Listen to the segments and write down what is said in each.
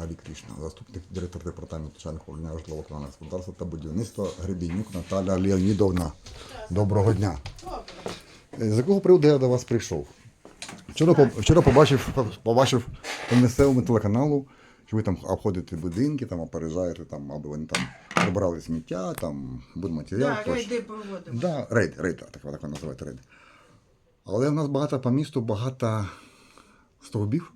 Махалі Крішна, заступник директора департаменту начальника управління житлово-комунального господарства та будівництва Гребінюк Наталя Леонідовна. Доброго дня. Е, З якого приводу я до вас прийшов? Вчора, вчора побачив, побачив по місцевому телеканалу, що ви там обходите будинки, там опережаєте, там, аби вони там прибирали сміття, там будматеріал. Так, рейди проводимо. Да, рейд, рейд, так, так ви називаєте рейд. Але в нас багато по місту, багато стовбів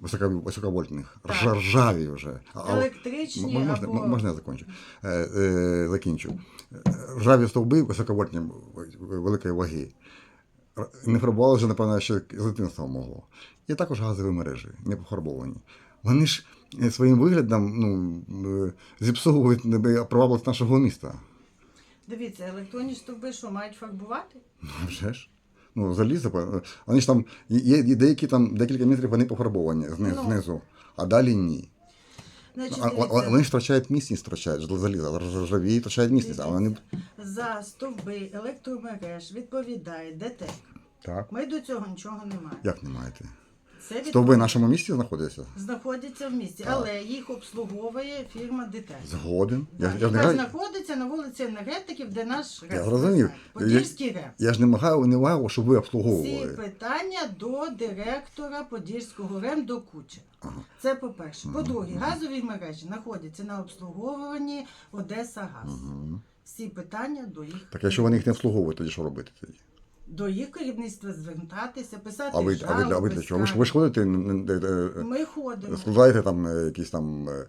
високовольтних, Так. ржа- ржаві вже. Електричні можна, або- можна я закінчу? Е, е, закінчу. Ржаві стовби високовольтні великої ваги. Не фарбували вже, напевно, ще з дитинства могло. І також газові мережі, не пофарбовані. Вони ж е, своїм виглядом ну, зіпсовують привабливість нашого міста. Дивіться, електронні стовби що, мають фарбувати? А Вже ж. Ну, залізо, вони ж там є деякі там декілька метрів вони пофарбовані знизу, Ну. знизу а далі ні. Значить, А, а- вони ж втрачають міцність, втрачають залізо, ржаві втрачають міцність, а вони. за стовби електромереж відповідає ДТЕК. Так. Ми до цього нічого не маємо. Як не маєте? Це від- Стовби в нашому місті знаходяться? знаходяться в місті, Так. але їх обслуговує фірма ДТЕК. Згоден. Я, Так, я, знаходиться на вулиці енергетиків, де наш. Я розумів. Подільський РЕС. я ж не маю, не щоб ви Ці обслуговували. питання до директора Подільського РЕМ до Куча. Ага. Це по-перше. По-друге, газові мережі знаходяться на обслуговуванні Одеса Газ. Всі питання до їх Так якщо вони їх не обслуговують, тоді що робити тоді? До їх керівництва звертатися, писати А ви, а ви, для- а ви для чого? Ви ж ви ж ходите, е, Ми ходимо. складаєте там е, якісь там е,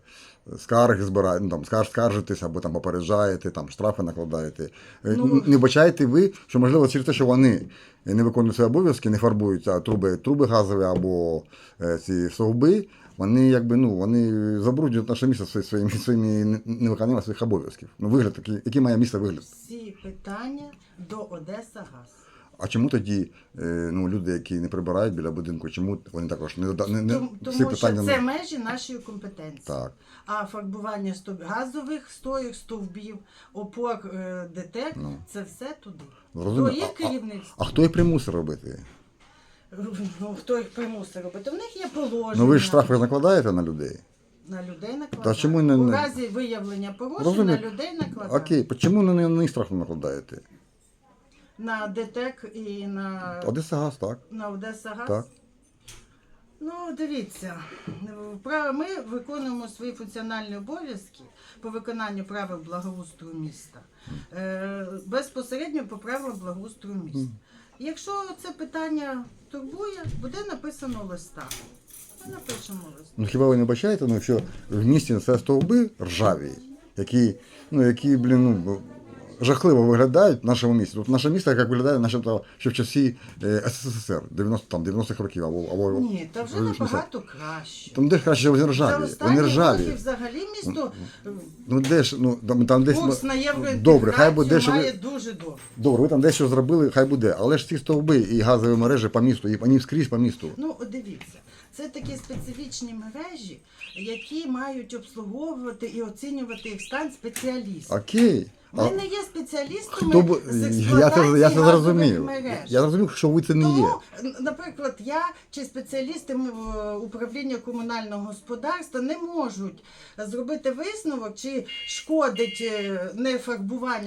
скарги збираєте, ну, там скар, скаржитесь або там попереджаєте, там штрафи накладаєте. Е, Ну, н- не бачаєте ви, що можливо через те, що вони не виконують свої обов'язки, не фарбують а труби, труби газові або е, ці стовби, вони якби ну вони забруднюють наше місто своїми своїми, своїми не- невиконанням своїх обов'язків. Ну вигляд такий, який має місце вигляд. Всі питання до Одеса Газ. А чому тоді е, ну, люди, які не прибирають біля будинку, чому вони також не, не, не Тому, всі що питання це межі нашої компетенції. так. А фарбування стов... газових стоїх, стовбів, опор е, ДТЕК Ну. це все туди. Зрозуміло. До їх А- а- хто їх примусив робити? Ну, хто їх примусить робити? В них є положення. Ну ви ж штрафи накладаєте на людей. на людей накладають. Та чому не- У разі виявлення порушень на людей накладають. Окей, чому них- на них штрафи накладаєте? На ДТЕК і на, Одеса газ, так. на Одеса Газ. Так. Ну, дивіться, пра- ми виконуємо свої функціональні обов'язки по виконанню правил благоустрою міста е, безпосередньо по правилам благоустрою міста. Якщо це питання турбує, буде написано листа. Ми напишемо лист. Ну хіба ви не бачаєте, ну що в місті це стовби ржаві, які, ну, які, блін, ну, жахливо виглядають в нашому місті. Тут наше місто як виглядає, начебто, що в часі е, СССР 90, там, 90-х років або, або Ні, та вже 80-х. набагато краще. Там де краще вони ржаві. Вони ржаві. взагалі місто Ну де ж, ну там, там десь. ну, Добре, хай буде, що має ви. дуже добре. Добре, ви там дещо зробили, хай буде. Але ж ці стовби і газові мережі по місту, і вони скрізь по місту. Ну, дивіться, це такі специфічні мережі, які мають обслуговувати і оцінювати їх стан спеціалісти. Окей. Ми А не є спеціалістами хто б з я це, я це газових зрозумів. мереж. Я зрозумів, що ви це не є. наприклад, я чи спеціалісти м, в управління комунального господарства не можуть зробити висновок, чи шкодить е, не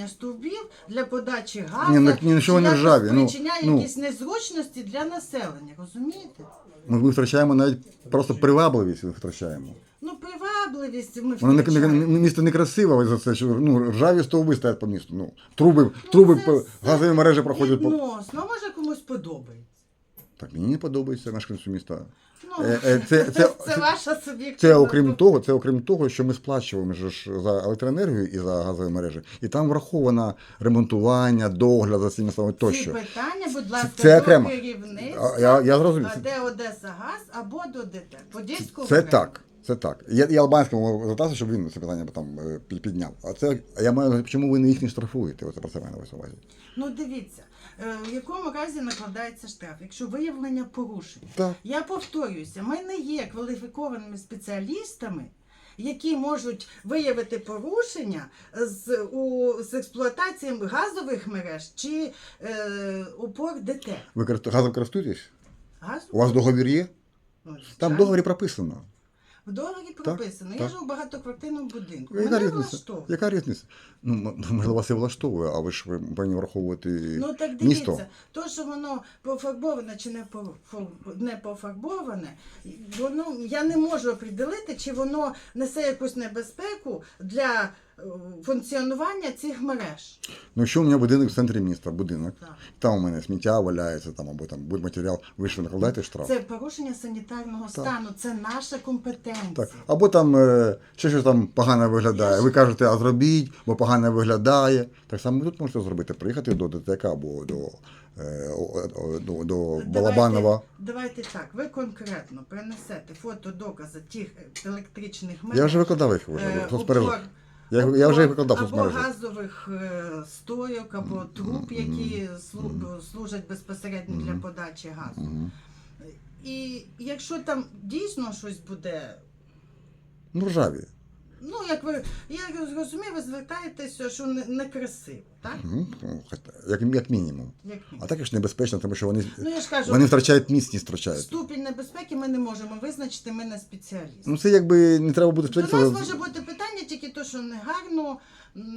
стовбів для подачі газу, Ні, ну, ні, чи не якось ржаві, ну, спричиняє ну. якісь незручності для населення. Розумієте? Ми, втрачаємо навіть просто привабливість втрачаємо. Ну, привабливість ми Воно не, не, втрачаємо. місто не красиве за це, що ну, ржаві стовби стоять по місту. Ну, труби, труби це по, все газові мережі проходять по. Відносно, може комусь подобається. Так мені не подобається мешканцю міста. Ну, Е, е, це- це- це ваша суб'єктивна Це окрім того, це окрім того, що ми сплачуємо ж за електроенергію і за газові мережі, і там враховано ремонтування, догляд за цими словами Ці тощо. питання, будь ласка, це до окремо. керівництва, я- я зрозумів. а де Одеса Газ або до ДТ. Подільського Це району. так. Це так. Я, я Албанському звертався, щоб він це питання там е, підняв. А це я маю чому ви не їх не штрафуєте? Оце про це мене на увазі. Ну дивіться, в якому разі накладається штраф, якщо виявлення порушень. Так. Я повторююся, ми не є кваліфікованими спеціалістами. Які можуть виявити порушення з, у, з експлуатацією газових мереж чи е, опор ДТ. Ви газом користуєтесь? Газ? У вас договір є? Ну, Там в договорі прописано. В договорі прописано. Я так. живу в багатоквартирному будинку. Яка Мене різниця? влаштовує. Яка різниця? Ну, м- можливо, вас і влаштовує, а ви ж ви повинні враховувати Ну так дивіться, місто. то, що воно пофарбоване чи не по- не пофарбоване, воно я не можу определити, чи воно несе якусь небезпеку для функціонування цих мереж. Ну, що у мене будинок в центрі міста, будинок. Так. Там у мене сміття валяється, там або там будь-матеріал. Ви що накладаєте штраф? Це порушення санітарного стану, це наша компетенція. Так. Або там е, ще щось там погано виглядає. Я Ви ж- кажете, а зробіть, бо погано виглядає. Так само тут можете зробити, приїхати до ДТК або до, е, о- до, до Балабанова. Давайте так, ви конкретно принесете фото докази тих е, електричних мереж. Я вже викладав їх в е, в Я, я вже їх Або- викладав Або газових е, стойок, або труб, які служать безпосередньо для подачі газу. І якщо там дійсно щось буде, Ну, ржаві. ну як ви, я розумію, ви звертаєтеся, що не, некрасиво, так? Ну, Як, як мінімум. Як А також небезпечно, тому що вони, ну я ж кажу, вони втрачають міцність, втрачають. ступінь небезпеки ми не можемо визначити, ми не спеціалісти. Ну це якби не треба буде До нас може бути питання що негарно,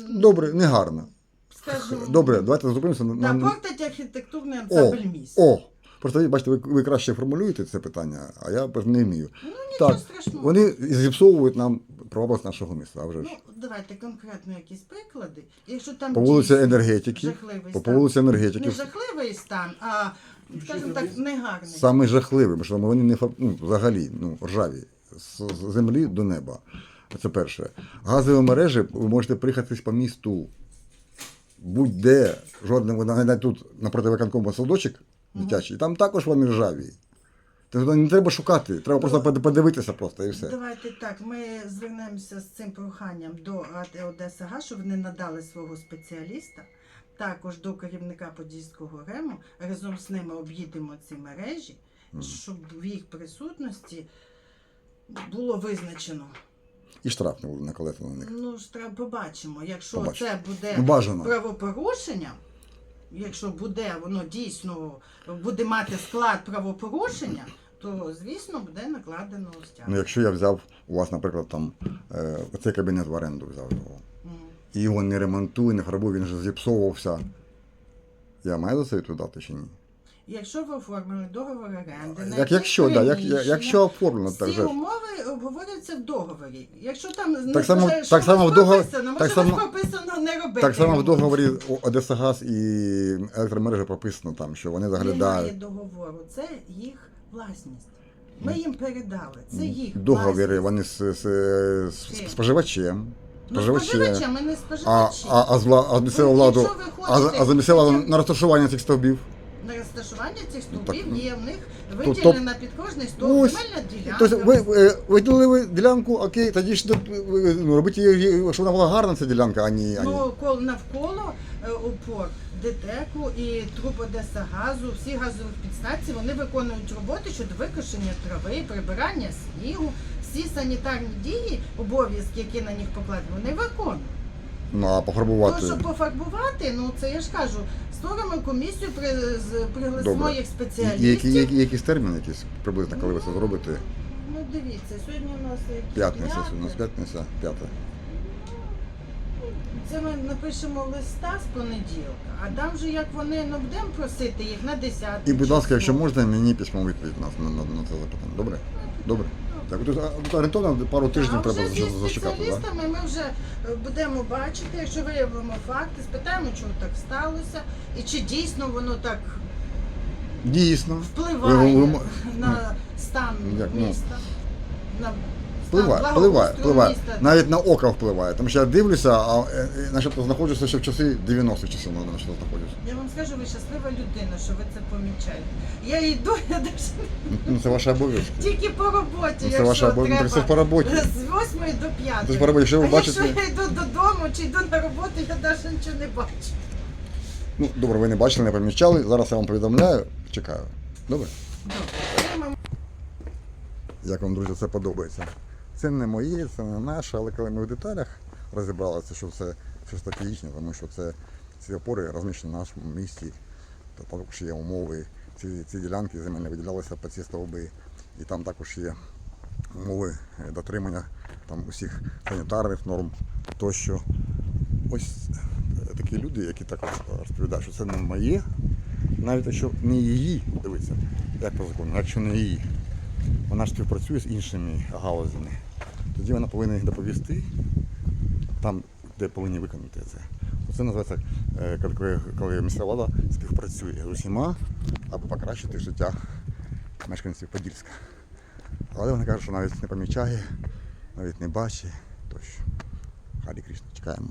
Добре, не гарно. скажімо, Добре, давайте зупинимося на. та на- портить архітектурний О, ансамбль міста. о! Просто ви бачите, ви, ви краще формулюєте це питання, а я не вмію. Ну нічого Так, страшного. вони зіпсовують нам правопис нашого міста, а вже ж. Ну, давайте конкретно якісь приклади. Якщо там По вулиці дійсно енергетики, жахливий по стан. вулиці не жахливий стан, а скажімо так, негарний. Саме жахливе, бо що вони не ну, взагалі ну, ржаві з з землі до неба. Це перше. Газові мережі ви можете приїхатись по місту будь-де, жодним навіть тут напроти виконкому садочок дитячий, там також вони ржаві. Тобто не треба шукати, треба просто подивитися просто і все. Давайте так, ми звернемося з цим проханням до АТ Одеса ГА, щоб вони надали свого спеціаліста. Також до керівника Подільського РЕМу разом з ними об'їдемо ці мережі, щоб в їх присутності було визначено. І штраф не буде наколети на них. Ну треба побачимо. Якщо Побачимо. це буде Ну, бажано. правопорушення, якщо буде воно дійсно буде мати склад правопорушення, то звісно буде накладено стягнення. Ну, якщо я взяв у вас, наприклад, там е, оцей кабінет в оренду взяв його. І його не ремонтує, не фарбує, він же зіпсовувався. Я маю за це відповідати чи ні? Якщо ви оформили договор оренди, на Як, якщо, да, як, приміщення, якщо оформлено, так всі же. ж. умови обговорюються в договорі. Якщо там не Так само- так само в договор- прописано, так само- прописано не робити. Так само в ремонт. договорі Одеса Газ і електромережа прописано там, що вони Немає заглядають. договору, це їх власність. Ми їм передали, це їх власність. вони з, з, з, з споживачем. Ну, Споживачі. ми не А, споживачі. а, а, з вла- а з Ну, владу, якщо ви а, хочете- а за місцевого владу на розташування цих стовбів. На розташування цих стовпів ну, є в них то- виділена під кожний стовп Ось. земельна ділянка. Тобто ви ви виділили ви ділянку, окей, тоді ж ви- ну, робіть її, щоб вона була гарна ця ділянка, а не. А не. Ну, кол- навколо е, опор ДТЕКу і труб Одеса газу, всі газові підстанції, вони виконують роботи щодо викошення трави, прибирання снігу, всі санітарні дії, обов'язки, які на них покладені, вони виконують. Ну, а пофарбувати. То, щоб пофарбувати, ну це я ж кажу, створимо комісію, при, з- пригласимо їх спеціалістів. і Які, які, якийсь термін якийсь приблизно, коли ви це зробите? Ну дивіться, сьогодні у нас який? П'ятниця, у нас п'ятниця, п'ята. Це ми напишемо листа з понеділка, а там же як вони ну будемо просити їх на 10 І, будь ласка, якщо можна, мені письмову відповідь на, на, на, на це запитання. Добре? Добре. Так, тут, орієнтовно пару тижнів треба зачекати, так? спеціалістами ми вже е, будемо бачити, якщо виявимо факти, спитаємо, чому так сталося, і чи дійсно воно так Дійсно. впливає Ви- ви- ви- на стан Як, ну, міста. На Впливає, стан впливає, благоустрою впливає. міста. Навіть на око впливає. Тому що я дивлюся, а е, е, начебто знаходжуся ще в часи 90-х часів, на що знаходжуся. Я вам скажу, ви щаслива людина, що ви це помічаєте. Я йду, я навіть Ну, це ваша обов'язки. тільки по роботі, Ну, це якщо ваша обов'язки. треба. Ну, Це ж по роботі. З 8 до 5. Це ж по роботі. Якщо ви а бачите- якщо я йду додому чи йду на роботу, я навіть нічого не бачу. Ну, добре, ви не бачили, не помічали. Зараз я вам повідомляю. Чекаю. Добре? Добре. Як вам, друзі, це подобається? Це не моє, це не наше, але коли ми в деталях розібралися, що це все ж таки їхнє, тому що це ці опори розміщені в нашому місті, то також є умови. Ці, ці ділянки земельні виділялися по ці стовби, і там також є умови е, дотримання там усіх санітарних норм тощо. Ось е, такі люди, які також розповідають, що це не моє, навіть якщо не її, дивіться, як по закону, якщо не її, вона ж співпрацює з іншими галузями, тоді вона повинна їх доповісти там, де повинні виконати це. Це називається, е, коли, коли влада співпрацює з усіма, аби покращити життя мешканців Подільська. Але вона каже, що навіть не помічає, навіть не бачить тощо. Харі Крішна, чекаємо.